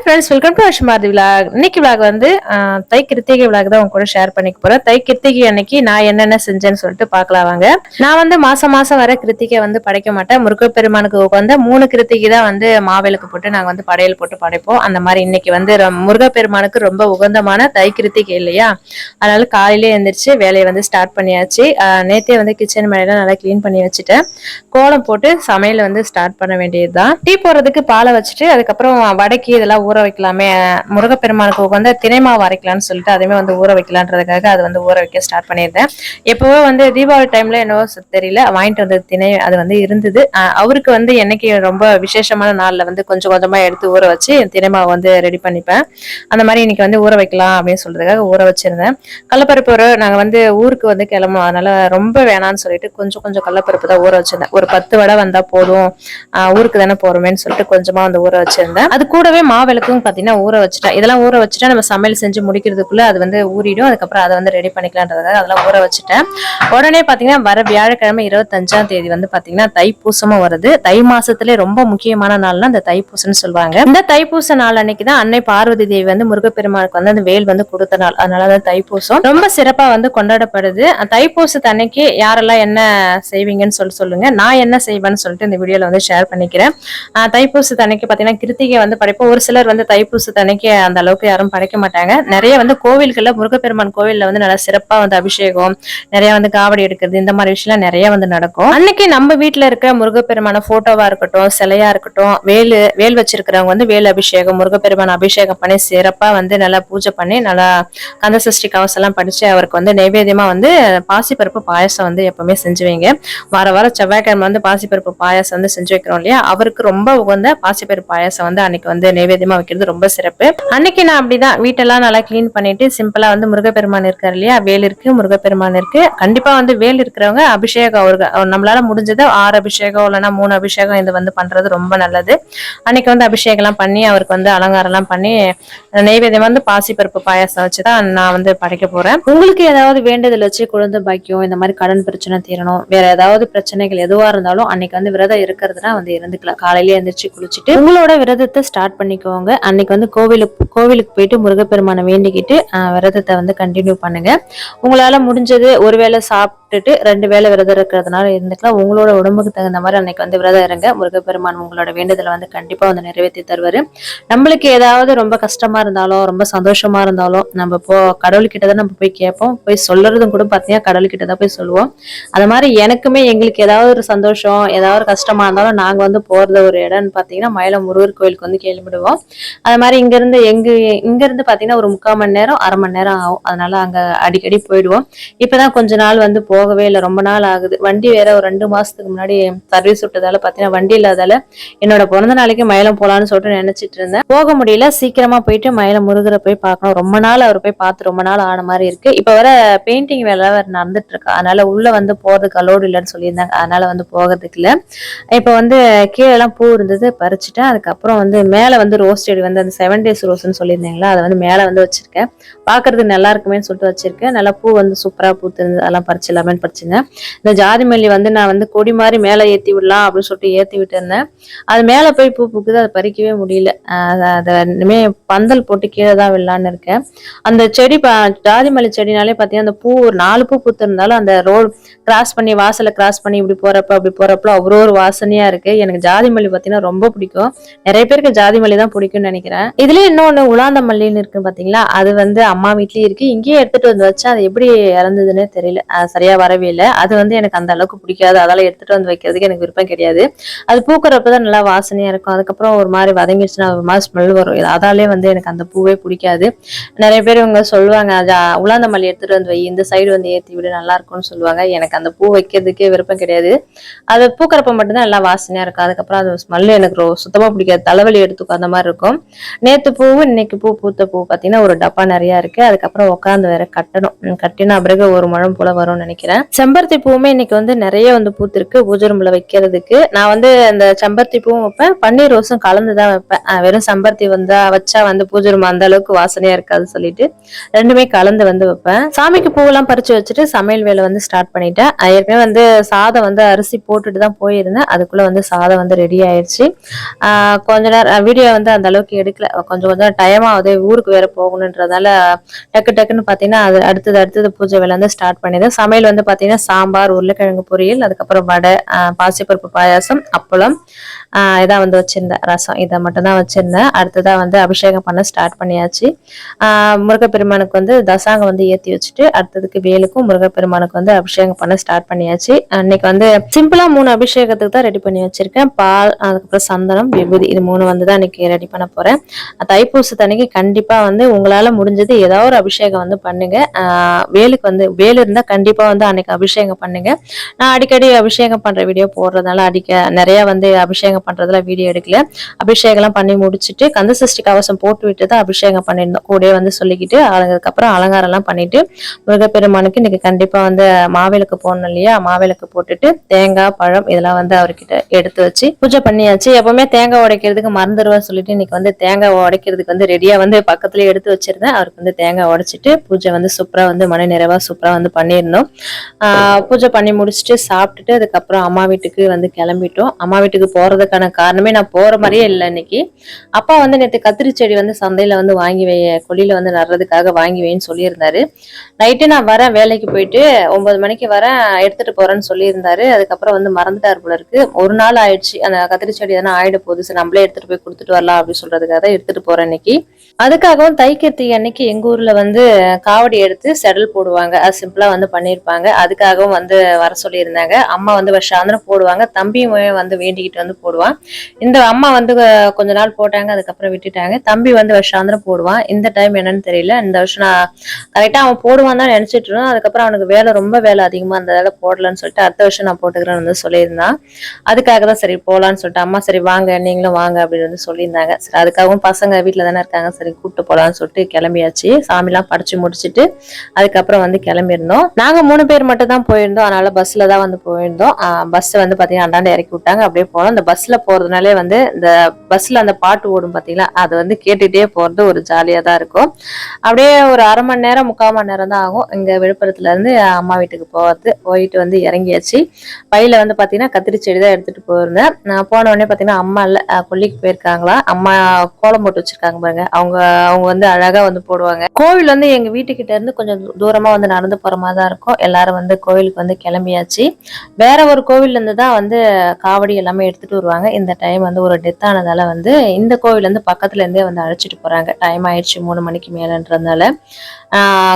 Hi friends welcome to Ashmathi vlog இன்னைக்கு vlog வந்து Thai Krittika vlog தான் உங்க கூட ஷேர் பண்ணிக்க போறேன். தை கிருத்திகை அன்னைக்கு நான் என்னென்ன செஞ்சேன்னு சொல்லிட்டு பார்க்கலாம் வாங்க. நான் வந்து மாசம் மாசம் வர கிருத்திகை வந்து படைக்க மாட்டேன். முருகப்பெருமானுக்கு உட்காந்து மூணு கிருத்திகை தான் வந்து மாவிளக்கு போட்டு நாங்க வந்து படையல் போட்டு படைப்போம். அந்த மாதிரி இன்னைக்கு வந்து முருகப்பெருமானுக்கு ரொம்ப உகந்தமான தை கிருத்திகை இல்லையா? அதனால காலையிலே எழுந்திரிச்சு வேலையை வந்து ஸ்டார்ட் பண்ணியாச்சு. நேத்தே வந்து கிச்சன் மேலாம் நல்லா க்ளீன் பண்ணி வச்சுட்டேன். கோலம் போட்டு சமையல் வந்து ஸ்டார்ட் பண்ண வேண்டியதுதான். டீ போடுறதுக்கு பாலை வச்சுட்டு அதுக்கப்புறம் வடக்கி இதெல்லாம் ஊற வைக்கலாமே. முருகப்பெருமானுக்கு வந்து தினைமாவு அரைக்கலாம்னு சொல்லிட்டு அதுவுமே வந்து ஊற வைக்கலான்றதுக்காக அது வந்து ஊற வைக்க ஸ்டார்ட் பண்ணியிருந்தேன். எப்போவோ வந்து தீபாவளி டைம்ல என்னவோ தெரியல. வாங்கிட்டு வந்த திணை அது வந்து இருந்தது. அவருக்கு வந்து என்னைக்கு ரொம்ப விசேஷமான நாள்ல வந்து கொஞ்சம் கொஞ்சமா எடுத்து ஊற வச்சு தினைமாவு வந்து ரெடி பண்ணிப்பேன். அந்த மாதிரி இன்னைக்கு வந்து ஊற வைக்கலாம் அப்படின்னு சொல்றதுக்காக ஊற வச்சிருந்தேன். கடலப்பருப்பு ஒரு வந்து ஊருக்கு வந்து கிளம்பும் அதனால ரொம்ப வேணாம்னு சொல்லிட்டு கொஞ்சம் கொஞ்சம் கடலப்பருப்பு தான் ஊற வச்சிருந்தேன். ஒரு பத்து வடை வந்தா போதும். ஊருக்கு தானே போறோமேன்னு சொல்லிட்டு கொஞ்சமா வந்து ஊற வச்சிருந்தேன். அது கூடவே மாவிளக்கும் பார்த்தீங்கன்னா ஊற வச்சுட்டேன் இதெல்லாம் ஊற வச்சுட்டா நம்ம சமையல் செஞ்சு முடிக்கிறதுக்குள்ள அது வந்து ஊறிடும். அதுக்கப்புறம் அதை வந்து ரெடி பண்ணிக்கலான்றதுக்காக அதெல்லாம் ஊற வச்சுட்டேன். உடனே பார்த்தீங்கன்னா வர வியாழக்கிழமை இருபத்தஞ்சாம் தேதி வந்து பார்த்தீங்கன்னா தைப்பூசமும் வருது. தை மாசத்துல ரொம்ப முக்கியமான நாள்னா அந்த தைப்பூசம்னு சொல்லுவாங்க. இந்த தைப்பூச நாள் அன்னைக்கு தான் அன்னை பார்வதி தேவி வந்து முருகப்பெருமானுக்கு வந்து அந்த வேல் வந்து கொடுத்த நாள் அதனால தான் தைப்பூசம். ரொம்ப சிறப்பா வந்து கொண்டாடப்படுது. தைப்பூசத்து அன்னைக்கு யாரெல்லாம் என்ன செய்வீங்கன்னு சொல்லி சொல்லுங்க. நான் என்ன செய்வேன்னு சொல்லிட்டு இந்த வீடியோல வந்து ஷேர் பண்ணிக்கிறேன். ஆஹ் தைப்பூசத்து அன்னைக்கு பாத்தீங்கன்னா கிருத்திகை வந்து படைப்போம். ஒரு சிலர் வந்து தைப்பூசத்து அன்னைக்கு அந்த அளவுக்கு யாரும் படைக்க மாட்டாங்க. நிறைய வந்து கோவில்கள்ல முருகப்பெருமான் கோவில்ல வந்து நல்லா சிறப்பா வந்து அபிஷேகம் நிறைய வந்து காவடி எடுக்கிறது இந்த மாதிரி விஷயம்லாம் நிறைய வந்து நடக்கும். அன்னைக்கு நம்ம வீட்ல இருக்க முருகப்பெருமான போட்டோவா இருக்கட்டும் சிலையா இருக்கட்டும் வேலு வேல் வச்சிருக்கிறவங்க வந்து வேல் அபிஷேகம் முருகப்பெருமான் அபிஷேகம் பண்ணி சிறப்பா வந்து நல்லா பூஜை பண்ணி நல்லா கந்த சஷ்டி கவசம் எல்லாம் படிச்சு அவருக்கு வந்து நைவேத்தியமா வந்து பாசிப்பருப்பு பாயாசம் வந்து எப்பவுமே செஞ்சு வைங்க. வார வாரம் செவ்வாய்க்கிழமை வந்து பாசிப்பருப்பு பாயாசம் வந்து செஞ்சு வைக்கிறோம் இல்லையா? அவருக்கு ரொம்ப உகந்த பாசிப்பருப்பு பாயசம் வந்து அன்னைக்கு வந்து நைவேத்தியமா வைக்கிறது ரொம்ப சிறப்பு. அன்னைக்கு நான் அப்படிதான். வீட்டெல்லாம் நல்லா கிளீன் பண்ணிட்டு சிம்பிளா வந்து முருகப்பெருமான் இருக்காரு இல்லையா? வேல் இருக்கு முருகப்பெருமான் இருக்கு. கண்டிப்பா வந்து வேல் இருக்கிறவங்க அபிஷேகம் அவருக்கு நம்மளால முடிஞ்சது ஆறு அபிஷேகம் இல்லைன்னா மூணு அபிஷேகம் இது வந்து பண்றது ரொம்ப நல்லது. அன்னைக்கு வந்து அபிஷேகம் எல்லாம் பண்ணி அவருக்கு வந்து அலங்காரம் எல்லாம் பண்ணி நெய்வேத்தியம் வந்து பாசிப்பருப்பு பாயாசம் வச்சுதான் நான் வந்து படைக்க போறேன். உங்களுக்கு ஏதாவது வேண்டுதல் வச்சு குழந்தை பாக்கியம் இந்த மாதிரி கடன் பிரச்சனை தீரணும் வேற ஏதாவது பிரச்சனைகள் எதுவா இருந்தாலும் அன்னைக்கு வந்து விரதம் இருக்கிறதுனா வந்து இருந்துக்கலாம். காலையில எழுந்திரிச்சு குளிச்சுட்டு உங்களோட விரதத்தை ஸ்டார்ட் பண்ணிக்கோங்க. அன்னைக்கு வந்து கோவிலுக்கு கோவிலுக்கு போயிட்டு முருகப்பெருமானை வேண்டிக்கிட்டு விரதத்தை வந்து கண்டினியூ பண்ணுங்க. உங்களால முடிஞ்சது ஒரு வேளை சாப்பிட்டுட்டு ரெண்டு வேளை விரதம் இருக்கிறதுனால இருந்துக்கலாம். உங்களோட உடம்புக்கு தகுந்த மாதிரி அன்னைக்கு வந்து விரதம் இருங்க. முருகப்பெருமான் உங்களோட வேண்டுதலை வந்து கண்டிப்பா வந்து நிறைவேற்றி தருவார். நம்மளுக்கு ஏதாவது ரொம்ப கஷ்டமா இருந்தாலும் ரொம்ப சந்தோஷமா இருந்தாலும் நம்ம இப்போ கடவுள்கிட்ட தான் நம்ம போய் கேட்போம். போய் சொல்றதும் கூட பார்த்தீங்கன்னா கடவுள்கிட்ட தான் போய் சொல்லுவோம். அது மாதிரி எனக்குமே எங்களுக்கு ஏதாவது ஒரு சந்தோஷம் ஏதாவது ஒரு கஷ்டமா இருந்தாலும் நாங்கள் வந்து போகிறத ஒரு இடம்னு பார்த்தீங்கன்னா மயிலம் முருகர் கோயிலுக்கு வந்து கேள்விப்படுவோம். அது மாதிரி இங்க இருந்து எங்க பார்த்தீங்கன்னா ஒரு முக்கால் மணி நேரம் அரை மணி நேரம் ஆகும். அதனால அங்க அடிக்கடி போயிடுவோம். இப்பதான் கொஞ்ச நாள் வந்து போகவே இல்லை. ரொம்ப நாள் ஆகுது. வண்டி வேற ஒரு ரெண்டு மாசத்துக்கு முன்னாடி சர்வீஸ் விட்டதால பார்த்தீங்கன்னா வண்டி இல்லாதால என்னோட பிறந்த நாளைக்கு மயிலம் போகலான்னு சொல்லிட்டு நினைச்சிட்டு இருந்தேன். போக முடியல. சீக்கிரமா போயிட்டு மயிலம் முருகரை போய் பார்க்கணும். ரொம்ப நாள் அவர் போய் பார்த்து ரொம்ப நாள் ஆன மாதிரி இருக்கு. இப்போ வர பெயிண்டிங் வேலை அவர் நடந்துட்டு இருக்கு. அதனால உள்ள வந்து போகிறதுக்கு அலோடு இல்லைன்னு சொல்லியிருந்தாங்க. அதனால வந்து போகிறதுக்கு இல்லை. இப்போ வந்து கீழே எல்லாம் பூ இருந்தது பறிச்சுட்டேன். அதுக்கப்புறம் வந்து மேலே வந்து ரோஸ் செடி வந்து அந்த செவன் டேஸ் ரோஸ்ன்னு சொல்லியிருந்தீங்களா? அதை வந்து மேலே வந்து வச்சிருக்கேன். பார்க்கறது நல்லா இருக்குமேன்னு சொல்லிட்டு வச்சிருக்கேன். நல்லா பூ வந்து சூப்பராக பூத்திருந்தது. அதெல்லாம் பறிச்சு எல்லாமே பறிச்சுங்க. இந்த ஜாதி மல்லி வந்து நான் வந்து கொடி மாதிரி மேலே ஏற்றி விடலாம் அப்படின்னு சொல்லிட்டு ஏற்றி விட்டுருந்தேன். அது மேலே போய் பூ பூக்குது அதை பறிக்கவே முடியல. அதை இனிமே பந்தல் போட்டு கீழே தான் விடலான்னு இருக்கேன். அந்த செடி பா- ஜாதி மல்லி செடினாலே பார்த்தீங்கன்னா அந்த பூ ஒரு நாலு பூ பூத்து இருந்தாலும் அந்த ரோடு கிராஸ் பண்ணி வாசலை கிராஸ் பண்ணி இப்படி போறப்ப அப்படி போறப்ப அவ்வளோ ஒரு வாசனையா இருக்கு. எனக்கு ஜாதி மல்லி பார்த்தீங்கன்னா ரொம்ப பிடிக்கும். நிறைய பேருக்கு ஜாதி மல்லி தான் பிடிக்கும்னு நினைக்கிறேன். இதுலயே இன்னொன்னு உலாந்த மல்லின்னு இருக்கு பாத்தீங்களா? அது வந்து அம்மா வீட்லயே இருக்கு. இங்கேயே எடுத்துட்டு வந்து வச்சா அது எப்படி இறந்ததுன்னே தெரியல. அது சரியா வரவே இல்லை. அது வந்து எனக்கு அந்த அளவுக்கு பிடிக்காது. அதெல்லாம் எடுத்துட்டு வந்து வைக்கிறதுக்கு எனக்கு விருப்பம் கிடையாது. அது பூக்கறப்பதான் நல்லா வாசனையா இருக்கும். அதுக்கப்புறம் ஒரு மாதிரி வதங்கிடுச்சுன்னா ஒரு மாதிரி ஸ்மெல் வரும். அதாலே வந்து எனக்கு அந்த பூவே பிடிக்காது. நிறைய பேர் இவங்க சொல்லுவாங்க அது உலாந்த மல்லி எடுத்துட்டு வந்து வை. இந்த சைடு வந்து ஏத்தி விட. நல்லா இருக்கும்னு சொல்லுவாங்க. எனக்கு அந்த பூ வைக்கிறதுக்கே விருப்பம் கிடையாது. அது பூக்கிறப்ப மட்டும்தான் நல்லா வாசனையா இருக்கும். அதுக்கப்புறம் அது ஸ்மெல் எனக்கு ரொம்ப சுத்தமா பிடிக்காது. தலைவலி எடுத்துக்கும். அந்த மாதிரி இருக்கும். நேத்து பூவு இன்னைக்கு பூ பூத்த பூ பாத்தீங்கன்னா ஒரு டப்பா நிறைய இருக்கு. அதுக்கப்புறம் உட்காந்து வேற கட்டணும். கட்டினா பிறகு ஒரு முழம் போல வரும்னு நினைக்கிறேன். செம்பருத்தி பூவுமே இன்னைக்கு வந்து நிறைய வந்து பூத்திருக்கு. பூஜை ரூம்ல வைக்கிறதுக்கு. நான் வந்து அந்த செம்பருத்தி பூவும் வைப்பேன். பன்னீர் ரோஸும் கலந்து தான் வைப்பேன். வெறும் செம்பருத்தி வந்தா வச்சா வந்து பூஜை ரூம் அந்த அளவுக்கு வாசனையா இருக்காது சொல்லிட்டு ரெண்டுமே கலந்து வந்து வைப்பேன். சாமிக்கு பூவெல்லாம் பறிச்சு வச்சுட்டு சமையல் வேலை வந்து ஸ்டார்ட் பண்ணிட்டேன். ஏற்கனவே வந்து சாதம் வந்து அரிசி போட்டுட்டு தான் போயிருந்தேன். அதுக்குள்ள வந்து சாதம் வந்து ரெடி ஆயிடுச்சு கொஞ்ச நேரம் வீடியோ வந்து அந்த அளவுக்கு எடுக்கல. கொஞ்சம் கொஞ்சம் டைம் ஆகுது. ஊருக்கு வேற போகணுன்றதால டக்கு டக்குன்னு பார்த்தீங்கன்னா அது அடுத்தது அடுத்தது பூஜை வேலை வந்து ஸ்டார்ட் பண்ணிடுது. சமையல் வந்து பார்த்தீங்கன்னா சாம்பார் உருளைக்கிழங்கு பொரியல் அதுக்கப்புறம் வடை பாசிப்பருப்பு பாயாசம் அப்பளம் இதான் வந்து வச்சிருந்தேன் ரசம். இதை மட்டும் தான் வச்சிருந்தேன் அடுத்ததா வந்து அபிஷேகம் பண்ண ஸ்டார்ட் பண்ணியாச்சு. முருகப்பெருமானுக்கு வந்து தசாங்கம் வந்து ஏத்தி வச்சுட்டு அடுத்ததுக்கு வேலுக்கும் முருகப்பெருமானுக்கு வந்து அபிஷேகம் பண்ண ஸ்டார்ட் பண்ணியாச்சு. அன்னைக்கு வந்து சிம்பிளா மூணு அபிஷேகத்துக்கு தான் ரெடி பண்ணி வச்சிருக்கேன். பால் அதுக்கப்புறம் சந்தனம் விபூதி இது மூணு வந்து தான் அன்னைக்கு ரெடி பண்ண போறேன். தைப்பூசத்தன்னைக்கு கண்டிப்பா வந்து உங்களால முடிஞ்சது ஏதாவது ஒரு அபிஷேகம் வந்து பண்ணுங்க. வேலுக்கு வந்து வேலு இருந்தா கண்டிப்பா வந்து அன்னைக்கு அபிஷேகம் பண்ணுங்க. நான் அடிக்கடி அபிஷேகம் பண்ற வீடியோ போடுறதுனால அடிக்க நிறைய வந்து அபிஷேகம் பண்றதுல வீடியோ எடுக்கல. அபிஷேகம்லாம் பண்ணி முடிச்சுட்டு கந்த சஷ்டி கவசம் போட்டு விட்டு தான் அபிஷேகம் பண்ணியிருந்தோம். கூடயே வந்து சொல்லிக்கிட்டு அதுக்கப்புறம் அலங்காரம் எல்லாம் பண்ணிட்டு முருகப்பெருமானுக்கு இன்னைக்கு கண்டிப்பா வந்து மாவிளக்கு போடணும் இல்லையா? மாவிளக்கு போட்டுட்டு தேங்காய் பழம் இதெல்லாம் வந்து அவர்கிட்ட எடுத்து வச்சு பூஜை பண்ணியாச்சு. எப்பவுமே தேங்காய் உடைக்கிறதுக்கு மறந்துடுவேன் சொல்லிட்டு இன்னைக்கு வந்து தேங்காய் உடைக்கிறதுக்கு வந்து ரெடியா வந்து பக்கத்துல எடுத்து வச்சிருந்தேன். அவருக்கு வந்து தேங்காய் உடைச்சிட்டு பூஜை வந்து சூப்பரா வந்து மன நிறைவா சூப்பரா வந்து பண்ணியிருந்தோம். பூஜை பண்ணி முடிச்சுட்டு சாப்பிட்டுட்டு அதுக்கப்புறம் அம்மா வீட்டுக்கு வந்து கிளம்பிட்டோம். அம்மா வீட்டுக்கு போறதுக்கான காரணமே நான் போற மாதிரியே இல்லை இன்னைக்கு. அப்பா வந்து நேற்று கத்திரி செடி வந்து சந்தையில வந்து வாங்கி வை கொல்லியில வந்து நடுறதுக்காக வாங்கி வைன்னு சொல்லியிருந்தாரு. நைட்டு நான் வரேன் வேலைக்கு போயிட்டு ஒன்பது மணிக்கு வரேன் எடுத்துட்டு போறேன்னு சொல்லியிருந்தாரு. அதுக்கப்புறம் வந்து மறந்துட்டார் போல இருக்கு. ஒரு நாள் ஆயிடுச்சு அந்த கத்திரி செடி தானே ஆயிட போகுது சரி நம்மளே எடுத்துட்டு போய் கொடுத்துட்டு வரலாம் அப்படின்னு சொல்றதுக்காக தான் எடுத்துட்டு போறேன் இன்னைக்கு. அதுக்காகவும் தைக்கிறதுக்கு அன்னைக்கு எங்க ஊர்ல வந்து காவடி எடுத்து செடல் போடுவாங்க. அது சிம்பிளா வந்து பண்ணியிருப்பாங்க. அதுக்காகவும் வந்து வர சொல்லியிருந்தாங்க. அம்மா வந்து சாயந்தரம் போடுவாங்க. தம்பியும் வந்து வேண்டிக்கிட்டு வந்து போடுவாங்க. போடுவான் இந்த அம்மா வந்து கொஞ்ச நாள் போட்டாங்க அதுக்கப்புறம் விட்டுட்டாங்க. தம்பி வந்து வருஷாந்திரம் போடுவான் இந்த டைம் என்னன்னு தெரியல. இந்த வருஷம் நான் கரெக்டா அவன் போடுவான் தான் நினைச்சிட்டு இருந்தோம். அதுக்கப்புறம் அவனுக்கு வேலை ரொம்ப வேலை அதிகமா இருந்ததால போடலன்னு சொல்லிட்டு அடுத்த வருஷம் நான் போட்டுக்கிறேன்னு வந்து சொல்லியிருந்தான். அதுக்காக தான் சரி போலான்னு சொல்லிட்டு அம்மா சரி வாங்க நீங்களும் வாங்க அப்படின்னு வந்து சொல்லியிருந்தாங்க. சரி அதுக்காகவும் பசங்க வீட்டில் தானே இருக்காங்க. சரி கூப்பிட்டு போலான்னு சொல்லிட்டு கிளம்பியாச்சு. சாமிலாம் படிச்சு முடிச்சுட்டு அதுக்கப்புறம் வந்து கிளம்பியிருந்தோம். நாங்க மூணு பேர் மட்டும் தான் போயிருந்தோம். அதனால பஸ்ல தான் வந்து போயிருந்தோம். பஸ் வந்து பாத்தீங்கன்னா அண்டாண்டு இறக்கி விட்டாங்க. அப்படியே போனோம். அந்த பஸ்ல பஸ்ல போறதுனாலே வந்து இந்த பஸ்ல அந்த பாட்டு ஓடும் பாத்தீங்களா அது வந்து கேட்டுட்டே போறது ஒரு ஜாலியா தான் இருக்கும். அப்படியே ஒரு அரை மணி நேரம் முக்கால் மணி நேரம் தான் ஆகும். இங்க விழுப்புரத்துல இருந்து அம்மா வீட்டுக்கு போகிறது போயிட்டு வந்து இறங்கியாச்சு. பையில வந்து பாத்தீங்கன்னா கத்திரி செடி தான் எடுத்துட்டு போயிருந்தேன். நான் போன உடனே பாத்தீங்கன்னா அம்மா இல்ல கொல்லிக்கு போயிருக்காங்களா. அம்மா கோலம் போட்டு வச்சிருக்காங்க பாருங்க. அவங்க அவங்க வந்து அழகா வந்து போடுவாங்க. கோவில் வந்து எங்க வீட்டுக்கிட்ட இருந்து கொஞ்சம் தூரமாக தூரமா வந்து நடந்து போற மாதிரி தான் இருக்கும். எல்லாரும் வந்து கோவிலுக்கு வந்து கிளம்பியாச்சு. வேற ஒரு கோவில்லேருந்து தான் வந்து காவடி எல்லாமே எடுத்துட்டு வருவாங்க. இந்த டைம் வந்து ஒரு டெத் ஆனதால் வந்து இந்த கோவிலேருந்து பக்கத்துலேருந்தே வந்து அழைச்சிட்டு போகிறாங்க டைம் ஆயிடுச்சு மூணு மணிக்கு மேலன்றதுனால.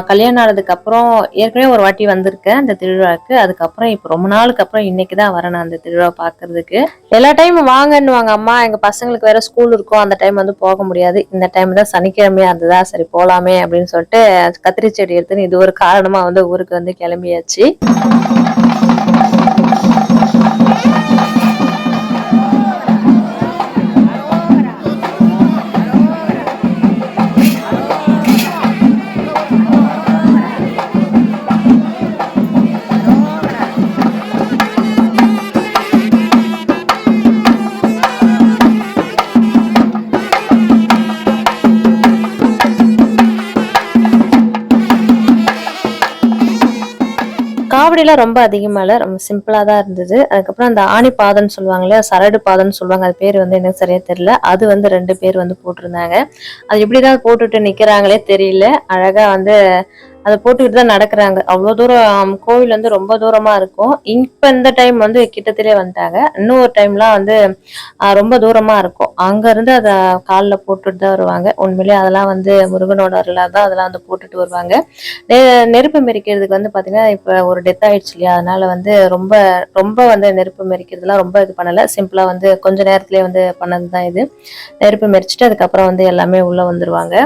கல்யாணம் ஆனதுக்கு அப்புறம் ஏற்கனவே ஒரு வாட்டி வந்திருக்கேன் அந்த திருவிழாக்கு அதுக்கப்புறம் இப்போ ரொம்ப நாளுக்கு அப்புறம் இன்னைக்கு தான் வரேன் நான் அந்த திருவிழா பார்க்கறதுக்கு எல்லா டைமும் வாங்கன்னுவாங்க. அம்மா எங்கள் பசங்களுக்கு வேற ஸ்கூல் இருக்கும். அந்த டைம் வந்து போக முடியாது. இந்த டைம் தான் சனிக்கிழமையா இருந்ததா? சரி போகலாமே அப்படின்னு சொல்லிட்டு கத்திரி செடி எடுத்துன்னு இது ஒரு காரணமாக வந்து ஊருக்கு வந்து கிளம்பியாச்சு. மற்றபடிலாம் ரொம்ப அதிகமா இல்லை ரொம்ப சிம்பிளா தான் இருந்தது. அதுக்கப்புறம் அந்த ஆணி பாதம்னு சொல்லுவாங்க இல்லையா சரடு பாதம்னு சொல்லுவாங்க அது பேர் வந்து எனக்கு சரியாக தெரியல. அது வந்து ரெண்டு பேர் வந்து போட்டிருந்தாங்க. அது எப்படிதான் போட்டுட்டு நிக்கிறாங்களே தெரியல. அழகா வந்து அதை போட்டுக்கிட்டு தான் நடக்கிறாங்க. அவ்வளோ தூரம் கோவில் வந்து ரொம்ப தூரமாக இருக்கும். இப்போ இந்த டைம் வந்து கிட்டத்திலே வந்துட்டாங்க. இன்னொரு டைம்லாம் வந்து ரொம்ப தூரமாக இருக்கும். அங்கேருந்து அதை காலில் போட்டுட்டு தான் வருவாங்க. உண்மையிலேயே அதெல்லாம் வந்து முருகனோட அருளாக தான் அதெல்லாம் வந்து போட்டுட்டு வருவாங்க. நெ- நெருப்பு மெரிக்கிறதுக்கு வந்து பார்த்தீங்கன்னா இப்போ ஒரு டெத் ஆயிடுச்சு இல்லையா? அதனால வந்து ரொம்ப ரொம்ப வந்து நெருப்பு மெரிக்கிறதுலாம் ரொம்ப இது பண்ணலை. சிம்பிளாக வந்து கொஞ்ச நேரத்துலேயே வந்து பண்ணது தான் இது. நெருப்பு மெரிச்சிட்டு அதுக்கப்புறம் வந்து எல்லாமே உள்ளே வந்துடுவாங்க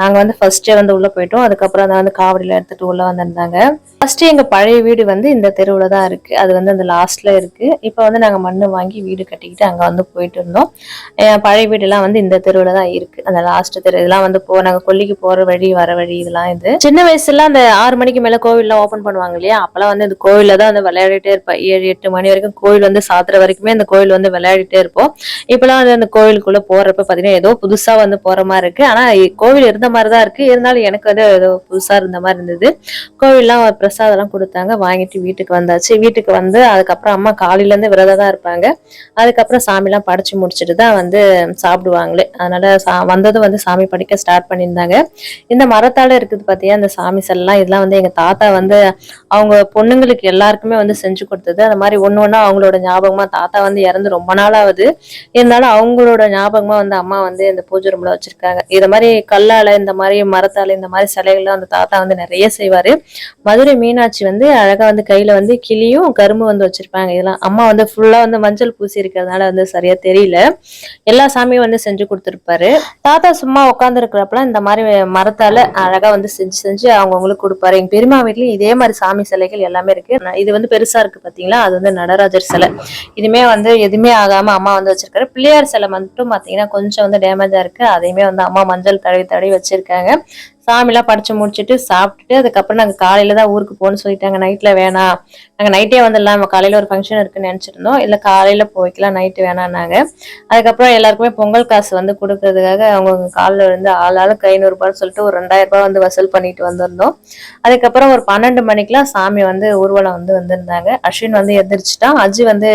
நாங்கள் வந்து ஃபர்ஸ்டே வந்து உள்ளே போயிட்டோம். அதுக்கப்புறம் அதை வந்து காவடியில் எடுத்துட்டு உள்ளே வந்திருந்தாங்க. ஃபஸ்ட்டு எங்கள் பழைய வீடு வந்து இந்த தெருவில் தான் இருக்குது அது வந்து அந்த லாஸ்ட்டில் இருக்குது இப்போ வந்து நாங்கள் மண் வாங்கி வீடு கட்டிக்கிட்டு அங்கே வந்து போயிட்டு இருந்தோம். என் பழைய வீடெல்லாம் வந்து இந்த தெருவில் தான் இருக்குது அந்த லாஸ்ட்டு தெரு இதெல்லாம் வந்து போ நாங்கள் கொல்லிக்கு போகிற வழி வர வழி இதெல்லாம் இது. சின்ன வயசுல அந்த ஆறு மணிக்கு மேலே கோவில்லாம் ஓப்பன் பண்ணுவாங்க இல்லையா? அப்போல்லாம் வந்து இந்த கோவிலில் தான் வந்து விளையாடிட்டே இருப்பேன் ஏழு எட்டு மணி வரைக்கும் கோவில் வந்து சாத்துற வரைக்குமே அந்த கோவில் வந்து விளையாடிட்டே இருப்போம். இப்போலாம் வந்து அந்த கோவிலுக்குள்ளே போகிறப்ப பார்த்தீங்கன்னா ஏதோ புதுசாக வந்து போகிற மாதிரி இருக்குது ஆனால் கோவில் இருந்த மாதிரி தான் இருக்கு. இருந்தாலும் எனக்கு வந்து ஏதோ புதுசாக இருந்த மாதிரி இருந்தது. கோவில்லாம் பிரசாதம்லாம் கொடுத்தாங்க. வாங்கிட்டு வீட்டுக்கு வந்தாச்சு. வீட்டுக்கு வந்து அதுக்கப்புறம் அம்மா காலையிலேருந்து விரதம் தான் இருப்பாங்க. அதுக்கப்புறம் சாமிலாம் படைச்சு முடிச்சுட்டு தான் வந்து சாப்பிடுவாங்களே. அதனால சா வந்ததும் வந்து சாமி படிக்க ஸ்டார்ட் பண்ணியிருந்தாங்க. இந்த மரத்தால் இருக்குது பார்த்தியா அந்த சாமி செல்லாம் இதெல்லாம் வந்து எங்கள் தாத்தா வந்து அவங்க பொண்ணுங்களுக்கு எல்லாருக்குமே வந்து செஞ்சு கொடுத்தது. அந்த மாதிரி ஒன்று ஒன்றா அவங்களோட ஞாபகமாக தாத்தா வந்து இறந்து ரொம்ப நாளாவது. இருந்தாலும் அவங்களோட ஞாபகமாக வந்து அம்மா வந்து இந்த பூஜை ரூமில் வச்சிருக்காங்க. இதை மாதிரி கல்லால் இந்த மாதிரி மரத்தால இந்த மாதிரி சிலைகள்லாம் அந்த தாத்தா வந்து நிறைய செய்வாரு. மதுரை மீனாட்சி வந்து அழகா வந்து கையில வந்து கிளியும் கரும்பு வந்து வச்சிருப்பாங்க. இதெல்லாம் அம்மா வந்து ஃபுல்லா வந்து மஞ்சள் பூசி இருக்கிறதுனால வந்து சரியா தெரியல. எல்லா சாமியும் வந்து செஞ்சு கொடுத்துருப்பாரு. தாத்தா சும்மா உட்கார்ந்து இருக்கிறப்பலாம் இந்த மாதிரி மரத்தால அழகா வந்து செஞ்சு செஞ்சு அவங்கவுங்களுக்கு கொடுப்பாரு. எங்க பெரியம்மா வீட்லயும் இதே மாதிரி சாமி சிலைகள் எல்லாமே இருக்கு. இது வந்து பெருசா இருக்கு பாத்தீங்களா? அது வந்து நடராஜர் சிலை. இதுமே வந்து எதுவுமே ஆகாம அம்மா வந்து வச்சிருக்காரு. பிள்ளையார் சிலை மட்டும் பாத்தீங்கன்னா கொஞ்சம் வந்து டேமேஜா இருக்கு. அதையுமே வந்து அம்மா மஞ்சள் தடவி தடவி வச்சிருக்காங்க. சாமிலாம் படிச்சு முடிச்சுட்டு சாப்பிட்டுட்டு அதுக்கப்புறம் நாங்கள் காலையில தான் ஊருக்கு போகணும்னு சொல்லிட்டாங்க. நைட்டில் வேணாம் நாங்கள் நைட்டே வந்துடலாம். நம்ம ஒரு ஃபங்க்ஷன் இருக்குன்னு நினச்சிருந்தோம். இல்லை காலையில் போய்க்கலாம் நைட்டு வேணான்னாங்க அதுக்கப்புறம் எல்லாருக்குமே பொங்கல் காசு வந்து கொடுக்கறதுக்காக அவங்க காலில் இருந்து ஆள் ஆளுக்கு ஐநூறுரூபான்னு சொல்லிட்டு ஒரு ரெண்டாயிரரூபா வந்து வசூல் பண்ணிட்டு வந்திருந்தோம். அதுக்கப்புறம் ஒரு பன்னெண்டு மணிக்கெலாம் சாமி வந்து ஊர்வலம் வந்து வந்திருந்தாங்க. அஸ்வின் வந்து எந்திரிச்சிட்டான். அஜி வந்து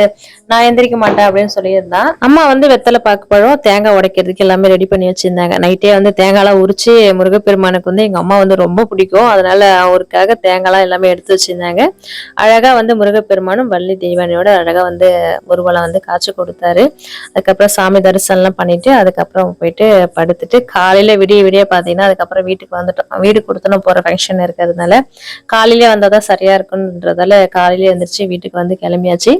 நான் எந்திரிக்க மாட்டேன் அப்படின்னு சொல்லியிருந்தான். அம்மா வந்து வெத்தலை பாக்கு பழம் தேங்காய் உடைக்கிறதுக்கு எல்லாமே ரெடி பண்ணி வச்சுருந்தாங்க. நைட்டே வந்து தேங்காய்லாம் உரிச்சு முருகப்பெருமானுக்கு வந்து எங்கள் அம்மா வந்து ரொம்ப பிடிக்கும். அதனால அவருக்காக தேங்காய்லாம் எல்லாமே எடுத்து வச்சிருந்தாங்க. அழகாக வந்து முருகப்பெருமானும் வள்ளி தெய்வானியோட அழகாக வந்து ஊர்வலம் வந்து காய்ச்சி கொடுத்தாரு. அதுக்கப்புறம் சாமி தரிசனம்லாம் பண்ணிவிட்டு அதுக்கப்புறம் போயிட்டு படுத்துட்டு காலையில் விடிய விடிய பார்த்தீங்கன்னா அதுக்கப்புறம் வீட்டுக்கு வந்துட்டோம். வீடு கொடுத்தனும் போகிற ஃபங்க்ஷன் இருக்கிறதுனால காலையிலே வந்தாதான் சரியாக இருக்குன்றதால காலையிலே எழுந்திரிச்சு வீட்டுக்கு வந்து கிளம்பியாச்சு.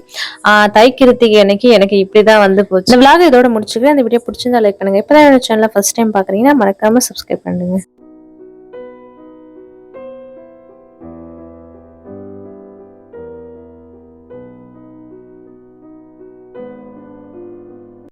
ஆஹ் தை கிருத்திகை அன்னைக்கு எனக்கு வந்து போச்சு. இந்த விளாக இதோட முடிச்சுக்கிறேன். அந்த வீடியோ பிடிச்சிருந்தா லைக் பண்ணுங்க. இப்பதான் என்னோட சேனலை ஃபஸ்ட் டைம் பார்க்குறீங்கன்னா மறக்காமல் சப்ஸ்கிரைப் பண்ணுங்க.